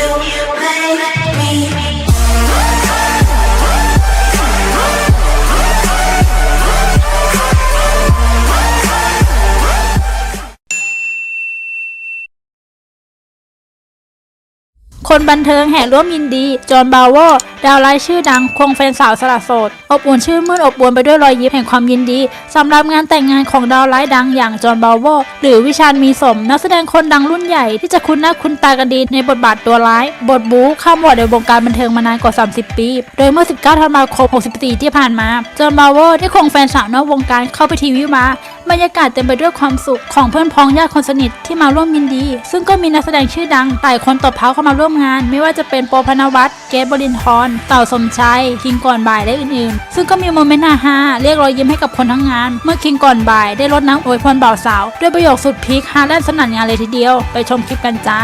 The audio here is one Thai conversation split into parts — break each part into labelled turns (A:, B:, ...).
A: you make me
B: คนบันเทิงแห่ร่วมยินดี จอห์นบาวเวอร์ดาวไลท์ชื่อดังควงแฟนสาวสละโสด อบอุ่นชื่นมื่นอบอวลไปด้วยรอยยิ้มแห่งความยินดีสำหรับงานแต่งงานของดาวไลท์ดังอย่างจอห์นบาวเวอร์หรือวิชาญมีสม นักแสดงคนดังรุ่นใหญ่ที่จะคุ้นหน้าคุ้นตากันดีในบทบาทตัวร้าย บทบู๊ข้ามวอดในวงการบันเทิงมานานกว่า 30 ปี โดยเมื่อ 19ธันวาคม 64 ที่ผ่านมา จอห์นบาวเวอร์ได้ควงแฟนสาวนอกวงการเข้าไปทีวิวาบรรยากาศเต็มไปด้วยความสุขของเพื่อนพ้องญาติคนสนิทที่มาร่วมยินดี ซึ่งก็มีนักแสดงชื่อดังหลายคนตบเท้าเข้ามาร่วมงาน ไม่ว่าจะเป็นโปพนวัตเกตบรินทร์เต่าสมชัยคิงก่อนบ่ายและอื่นๆ ซึ่งก็มีโมเมนต์ฮาๆเรียกรอยยิ้มให้กับคนทั้งงาน เมื่อคิงก่อนบ่ายได้รดน้ำอวยพรบ่าวสาว ด้วยประโยคสุดพีคฮาแลนสนั่นงานเลยทีเดียว ไปชมคลิปกันจ้า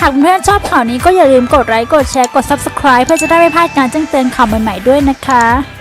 B: หากเพื่อนชอบข่าวนี้ก็อย่าลืมกดไลค์กดแชร์กด subscribe เพื่อจะได้ไม่พลาดการแจ้งเตือนข่าวใหม่ๆด้วยนะคะ